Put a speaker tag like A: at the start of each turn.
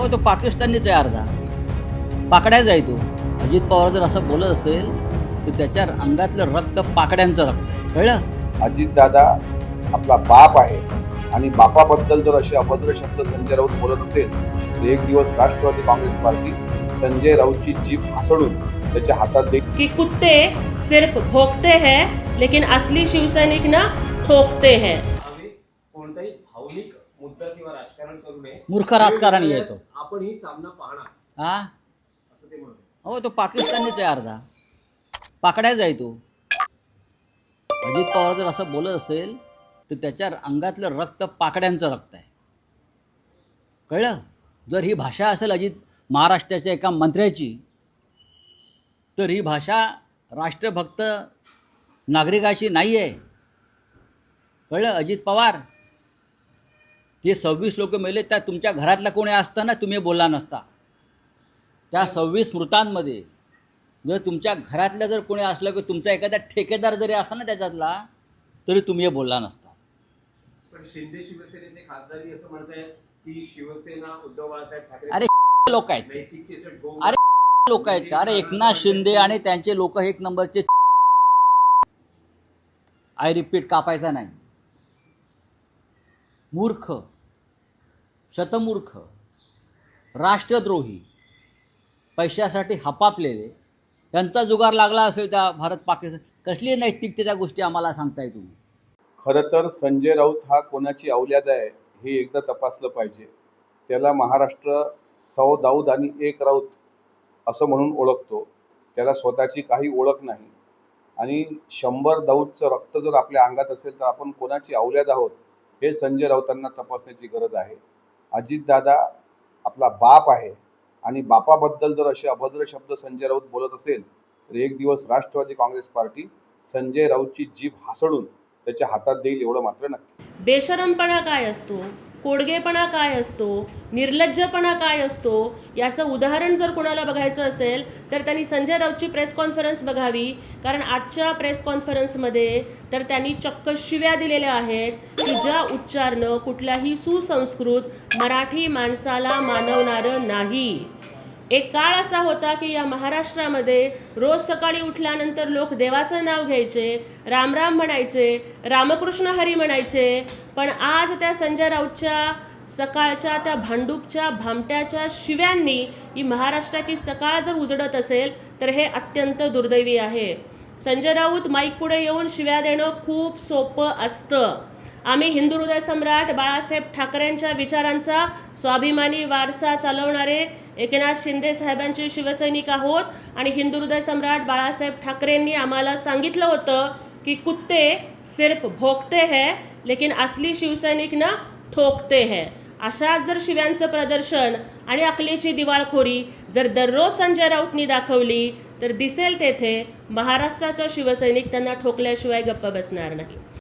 A: हो तो पाकिस्तानीच आहे अर्धा. पाकड्याच आहे तो. अजित पवार जर असं बोलत असेल तर त्याच्या अंगातलं रक्त पाकड्यांचं रक्त आहे. कळलं?
B: अजितदादा आपला बाप आहे आणि बापाबद्दल जर असे अभद्र शब्द संजय राऊत बोलत असेल तर एक दिवस राष्ट्रवादी काँग्रेस पार्टी संजय राऊतची जीभ हासडून त्याच्या हातात देईल
C: कि कुत्ते सिर्फ भोगते हैं लेकिन असली शिवसैनिक ना ठोकते हैं.
D: कोणताही भावनिक मुद्दा किंवा राजकारण करू नये.
A: मूर्ख राजकारणी
D: वेळेस आपण ही सामना पाहणार.
A: हा
D: असं ते म्हणत.
A: हो तो पाकिस्तानीच आहे अर्धा. पाकड्याच आहे तो. अजित पवार जर असं बोलत असेल तर त्याच्या अंगातलं रक्त पाकड्यांचं रक्त आहे. कळलं? जर ही भाषा असेल अजित महाराष्ट्राच्या एका मंत्र्याची तर ही भाषा राष्ट्रभक्त नागरिकाची नाही आहे कळलं? अजित पवार ते सव्वीस लोक मेले त्या तुमच्या घरातला कोणी असताना तुम्ही बोलला नसता. त्या सव्वीस मृतांमध्ये जर तुमच्या घरातल्या जर कोणी असलं की तुमचा एखादा ठेकेदार जरी असला ना त्याच्यातला तरी तुम्ही बोलला नसता.
D: पण शिंदे शिवसेनेचे खासदारही असं म्हणत की शिवसेना उद्धव बाळासाहेब ठाकरे
A: अरे लोक आहेत. अरे लोक आहेत. अरे एकनाथ शिंदे आणि त्यांचे लोक एक नंबरचे आय रिपीट कापायचा नाही. मूर्ख शतमूर्ख राष्ट्रद्रोही पैशासाठी हपापलेले त्यांचा जुगार लागला असेल त्या भारत पाकिस्तान कसली नैतिकतेच्या गोष्टी आम्हाला सांगताय तुम्ही?
B: खरं तर संजय राऊत हा कोणाची अवल्याद आहे हे एकदा तपासलं पाहिजे. त्याला महाराष्ट्र सौ दाऊद आणि एक राऊत असं म्हणून ओळखतो. त्याला स्वतःची काही ओळख नाही. आणि शंभर दाऊदचं रक्त जर आपल्या अंगात असेल तर आपण कोणाची अवल्याद आहोत? हे संजय राऊतांना तपासण्याची गरज आहे. अजितदादा आपला बाप आहे आणि बापाबद्दल जर असे अभद्र शब्द संजय राऊत बोलत असेल तर एक दिवस राष्ट्रवादी काँग्रेस पार्टी संजय राऊतची जीभ हासडून त्याच्या हातात देईल एवढं मात्र नक्की.
C: बेशरमपणा काय असतो? कोडगेपणा काय असतो? निर्लज्जपणा काय असतो? याचं उदाहरण जर कोणाला बघायचं असेल तर त्यांनी संजय राऊतची प्रेस कॉन्फरन्स बघावी. कारण आजच्या प्रेस कॉन्फरन्समध्ये तर त्यांनी चक्क शिव्या दिलेल्या आहेत की ज्या उच्चारणं कुठल्याही सुसंस्कृत मराठी माणसाला मानवणारं नाही. एक काळ असा होता की या महाराष्ट्रामध्ये रोज सकाळी उठल्यानंतर लोक देवाचं नाव घ्यायचे रामराम म्हणायचे रामकृष्ण हरी म्हणायचे. पण आज त्या संजय राऊतच्या सकाळच्या त्या भांडूपच्या भामट्याच्या शिव्यांनी ही महाराष्ट्राची सकाळ जर उजडत असेल तर हे अत्यंत दुर्दैवी आहे. संजय राऊत माईक पुढे येऊन शिव्या देणं खूप सोपं असतं. आम्ही हिंदू हृदय सम्राट बाळासाहेब ठाकरेंच्या विचारांचा स्वाभिमानी वारसा चालवणारे एकनाथ शिंदे साहेबांचे शिवसैनिक आहोत आणि हिंदू हृदय सम्राट बाळासाहेब ठाकरेंनी आम्हाला सांगितलं होतं की कुत्ते सिर्फ भोगते है लेकिन असली शिवसैनिक ना ठोकते है. अशा जर शिव्यांचं प्रदर्शन आणि अकलेची दिवाळखोरी जर दररोज संजय राऊतनी दाखवली तर दिसेल तेथे महाराष्ट्राचा शिवसैनिक त्यांना ठोकल्याशिवाय गप्प बसणार नाही.